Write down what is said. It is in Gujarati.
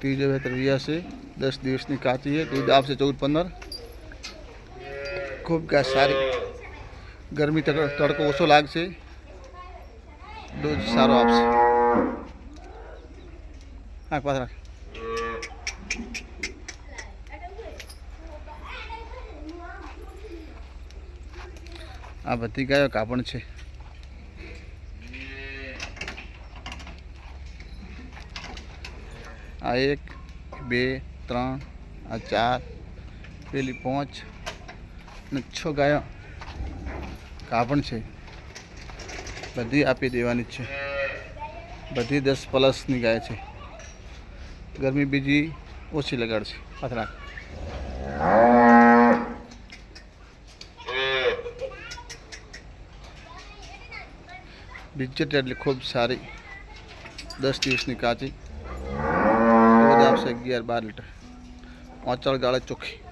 ત્રીજો વેતર છે, દસ દિવસની કાચી છે દૂધ આપશે ચૌદ પંદર ખૂબ ઘાસ સારી. ગરમી તડ- તડકો ઓછો લાગશે. દૂધ સારો આપશે. હા પાછળ. આ બધી ગાયો કાપણ છે. આ એક, બે, ત્રણ, આ ચાર, પેલી પાંચ અને છ ગાયો. કાપણ છે. બધી આપી દેવાની છે. બધી દસ પ્લસની ગાય છે. ગરમી બીજી ઓછી લગાડશે. પાથરા બિજ્જત એટલે ખૂબ સારી દસ દિવસની કાચી. દૂધ આપશે અગિયાર બાર લીટર. ઓચળ ગાળે ચોખ્ખી.